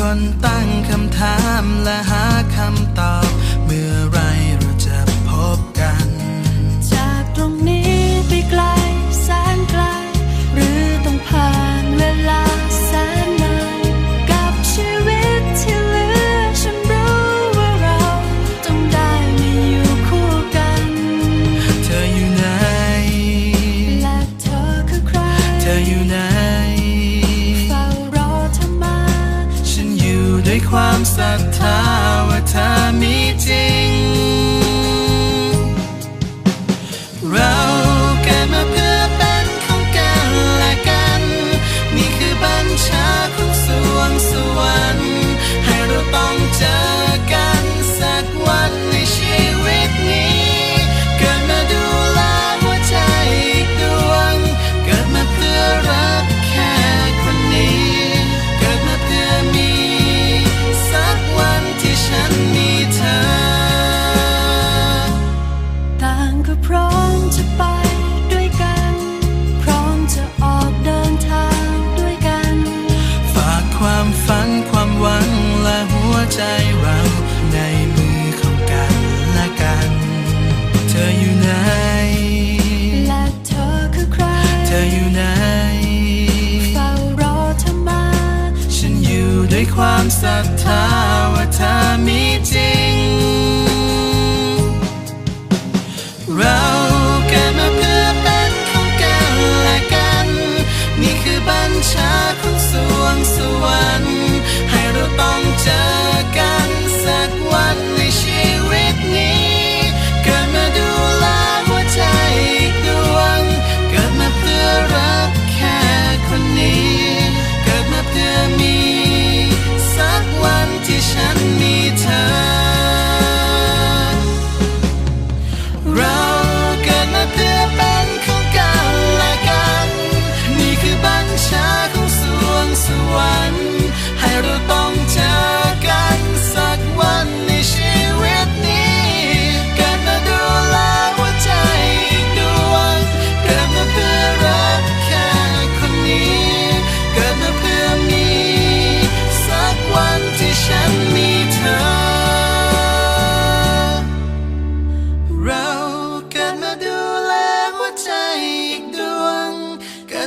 คนตั้งคำถามและหาคำตอบ เมื่อไรเราจะพบกัน จากตรงนี้ไปไกลแสนไกล หรือต้องผ่านเวลาแสนนานกับชีวิตที่เหลือฉันรู้ว่าเราต้องได้มาอยู่คู่กัน เธออยู่ไหนและเธอคือใคร เธออยู่ไหน ศรัทธาว่าเธอมีจริง พร้อมจะไปด้วยกัน พร้อมจะออกเดินทางด้วยกัน ฝากความฝันความหวังและหัวใจเราในมือของกันและกัน เธออยู่ไหน และเธอคือใคร เธออยู่ไหนเฝ้ารอเธอมา ฉันอยู่ด้วยความศรัทธาว่าเธอมี